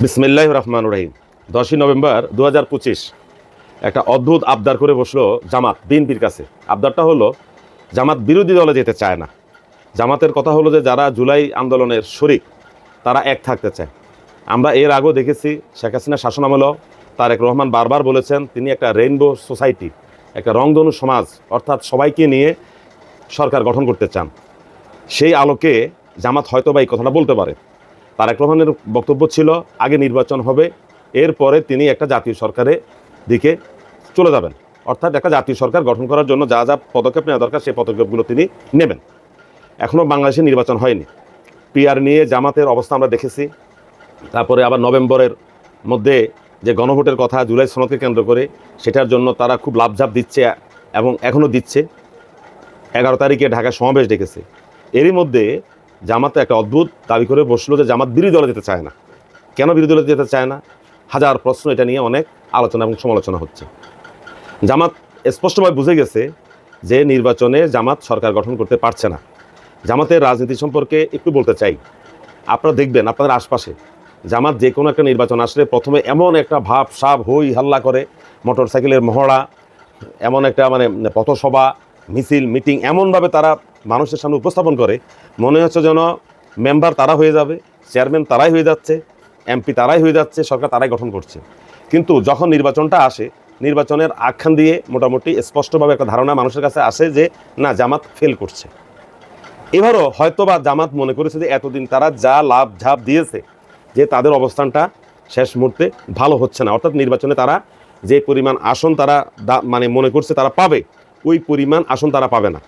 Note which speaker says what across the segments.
Speaker 1: বিসমিল্লাহ রহমান রহিম। দশই নভেম্বর দু হাজার পঁচিশ একটা অদ্ভুত আবদার করে বসল জামাত, বিএনপির কাছে। আবদারটা হলো, জামাত বিরোধী দলে যেতে চায় না। জামাতের কথা হলো যে, যারা জুলাই আন্দোলনের শরিক, তারা এক থাকতে চায়। আমরা এর আগেও দেখেছি, শেখ হাসিনা শাসনামলেও তারেক রহমান বারবার বলেছেন, তিনি একটা রেইনবো সোসাইটি, একটা রংধনু সমাজ, অর্থাৎ সবাইকে নিয়ে সরকার গঠন করতে চান। সেই আলোকে জামাত হয়তো বা এই কথাটা বলতে পারে। তারেক রহমানের বক্তব্য ছিল, আগে নির্বাচন হবে, এরপরে তিনি একটা জাতীয় সরকারের দিকে চলে যাবেন। অর্থাৎ একটা জাতীয় সরকার গঠন করার জন্য যা যা পদক্ষেপ নেওয়া দরকার, সেই পদক্ষেপগুলো তিনি নেবেন। এখনও বাংলাদেশে নির্বাচন হয়নি। পিআর নিয়ে জামাতের অবস্থা আমরা দেখেছি। তারপরে আবার নভেম্বরের মধ্যে যে গণভোটের কথা জুলাই সনদকে কেন্দ্র করে, সেটার জন্য তারা খুব লাভঝাপ দিচ্ছে এবং এখনও দিচ্ছে। এগারো তারিখে ঢাকা সমাবেশ ডেকেছে। এরই মধ্যে জামাত একটা অদ্ভুত দাবি করে বসল যে জামাত বিরোধী দলে যেতে চায় না। কেন বিরোধী দলে যেতে চায় না? হাজার প্রশ্ন এটা নিয়ে অনেক আলোচনা এবং সমালোচনা হচ্ছে। জামাত স্পষ্টভাবে বুঝে গেছে যে নির্বাচনে জামাত সরকার গঠন করতে পারছে না। জামাতের রাজনীতি সম্পর্কে একটু বলতে চাই। আপনারা দেখবেন, আপনাদের আশপাশে জামাত যে কোনো একটা নির্বাচন আসলে প্রথমে এমন একটা ভাব সাব হই হাল্লা করে মোটর সাইকেলের মহড়া, এমন একটা মানে পথসভা মিছিল, মিটিং এমনভাবে তারা মানুষের সামনে উপস্থাপন করে। মনে হচ্ছে যেন মেম্বার তারা হয়ে যাবে, চেয়ারম্যান তারাই হয়ে যাচ্ছে, এমপি তারাই হয়ে যাচ্ছে, সরকার তারাই গঠন করছে। কিন্তু যখন নির্বাচনটা আসে, নির্বাচনের আখ্যান দিয়ে মোটামুটি স্পষ্টভাবে একটা ধারণা মানুষের কাছে আসে যে, না, জামাত ফেল করছে। এবারও হয়তো বা জামাত মনে করেছে যে, এতদিন তারা যা লাভ ঝাপ দিয়েছে, যে তাদের অবস্থানটা শেষ মুহূর্তে ভালো হচ্ছে না। অর্থাৎ নির্বাচনে তারা যে পরিমাণ আসন তারা মানে মনে করছে তারা পাবে ওই পরিমাণ আসন তারা পাবে না।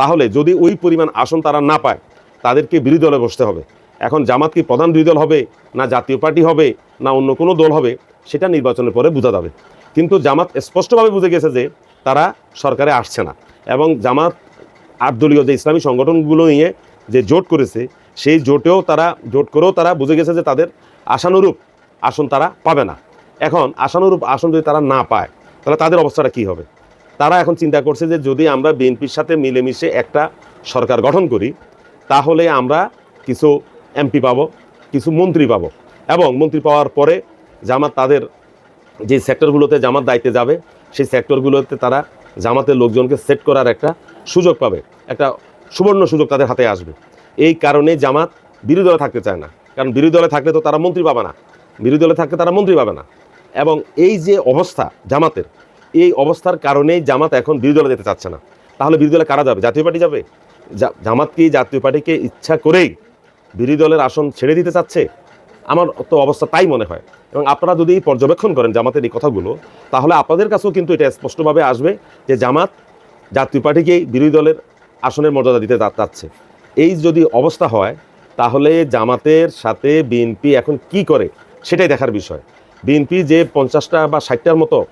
Speaker 1: তাহলে যদি ওই পরিমাণ আসন তারা না পায়, তাদেরকে বিরোধী দলে বসতে হবে। এখন জামাত কি প্রধান বিরোধী দল হবে, না জাতীয় পার্টি হবে, না অন্য কোনো দল হবে, সেটা নির্বাচনের পরে বোঝা যাবে। কিন্তু জামাত স্পষ্টভাবে বুঝে গেছে যে তারা সরকারে আসছে না এবং জামাত আটদলীয় যে ইসলামী সংগঠনগুলো নিয়ে যে জোট করেছে, সেই জোটেও তারা, জোট করেও তারা বুঝে গেছে যে তাদের আশানুরূপ আসন তারা পাবে না। এখন আশানুরূপ আসন যদি তারা না পায়, তাহলে তাদের অবস্থাটা কী হবে? তারা এখন চিন্তা করছে যে যদি আমরা বিএনপির সাথে মিলেমিশে একটা সরকার গঠন করি, তাহলে আমরা কিছু এমপি পাব, কিছু মন্ত্রী পাব। এবং মন্ত্রী পাওয়ার পরে জামাত তাদের যে সেক্টরগুলোতে জামাত দায়িত্বে যাবে, সেই সেক্টরগুলোতে তারা জামাতের লোকজনকে সেট করার একটা সুযোগ পাবে, একটা সুবর্ণ সুযোগ তাদের হাতে আসবে। এই কারণে জামাত বিরোধী দলে থাকতে চায় না। কারণ বিরোধী দলে থাকলে তো তারা মন্ত্রী পাবে না। বিরোধী দলে থাকলে তারা মন্ত্রী পাবে না। এবং এই যে অবস্থা জামাতের এই অবস্থার কারণেই জামাত এখন বিরোধী দলে যেতে চাচ্ছে না। তাহলে বিরোধী দলে কারা যাবে? জাতীয় পার্টি যাবে? জা- জামাত কি জাতীয় পার্টিকে ইচ্ছা করেই বিরোধী দলের আসন ছেড়ে দিতে চাচ্ছে? আমার তো অবস্থা তাই মনে হয়। এবং আপনারা যদি পর্যবেক্ষণ করেন জামাতের এই কথাগুলো, তাহলে আপনাদের কাছেও কিন্তু এটা স্পষ্টভাবে আসবে যে জামাত জাতীয় পার্টিকেই বিরোধী দলের আসনের মর্যাদা দিতে চাচ্ছে। এই যদি অবস্থা হয়, তাহলে জামাতের সাথে বিএনপি এখন কি করে? সেটাই দেখার বিষয়। বিএনপি যে পঞ্চাশটা বা ষাটটার মতো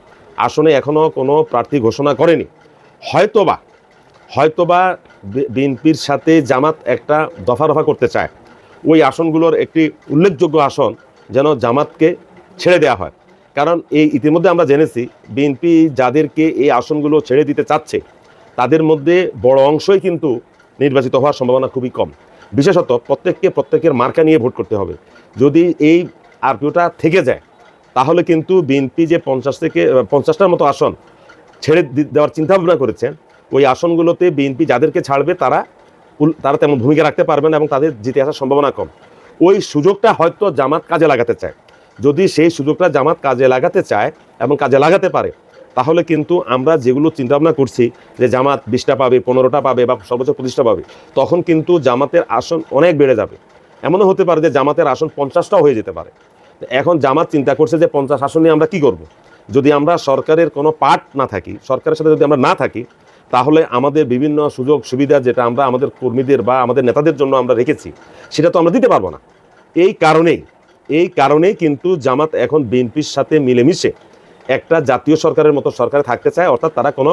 Speaker 1: আসনে এখনও কোনো প্রার্থী ঘোষণা করেনি। হয়তোবা হয়তোবা বিএনপির সাথে জামাত একটা দফা রফা করতে চায়। ওই আসনগুলোর একটি উল্লেখযোগ্য আসন যেন জামাতকে ছেড়ে দেওয়া হয়। কারণ এই ইতিমধ্যে আমরা জেনেছি, বিএনপি যাদেরকে এই আসনগুলো ছেড়ে দিতে চাচ্ছে, তাদের মধ্যে বড় অংশই কিন্তু নির্বাচিত হওয়ার সম্ভাবনা খুবই কম। বিশেষত প্রত্যেককে প্রত্যেকের মার্কা নিয়ে ভোট করতে হবে। যদি এই আরপিওটা থেকে যায় তাহলে কিন্তু বিএনপি যে পঞ্চাশ থেকে পঞ্চাশটার মতো আসন ছেড়ে দেওয়ার চিন্তা ভাবনা করেছে ওই আসনগুলোতে বিএনপি যাদেরকে ছাড়বে তারা তারা তেমন ভূমিকা রাখতে পারবে না এবং তাদের জিতে আসার সম্ভাবনা কম। ওই সুযোগটা হয়তো জামাত কাজে লাগাতে চায়। যদি সেই সুযোগটা জামাত কাজে লাগাতে চায় এবং কাজে লাগাতে পারে, তাহলে কিন্তু আমরা যেগুলো চিন্তাভাবনা করছি যে জামাত বিশটা পাবে, পনেরোটা পাবে বা সর্বোচ্চ পঁচিশটা পাবে, তখন কিন্তু জামাতের আসন অনেক বেড়ে যাবে। এমনও হতে পারে যে জামাতের আসন পঞ্চাশটাও হয়ে যেতে পারে। এখন জামাত চিন্তা করছে যে পঞ্চাশ আসন নিয়ে আমরা কি করব। যদি আমরা সরকারের কোনো পার্ট না থাকি, সরকারের সাথে যদি আমরা না থাকি, তাহলে আমাদের বিভিন্ন সুযোগ সুবিধা যেটা আমরা আমাদের কর্মীদের বা আমাদের নেতাদের জন্য আমরা রেখেছি, সেটা তো আমরা দিতে পারব না। এই কারণেই এই কারণেই কিন্তু জামাত এখন বিএনপির সাথে মিলেমিশে একটা জাতীয় সরকারের মতো সরকারে থাকতে চায়, অর্থাৎ তারা কোনো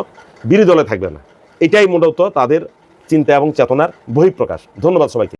Speaker 1: বিরোধী দলে থাকবে না। এটাই মূলত তাদের চিন্তা এবং চেতনার বহিঃপ্রকাশ। ধন্যবাদ সবাইকে।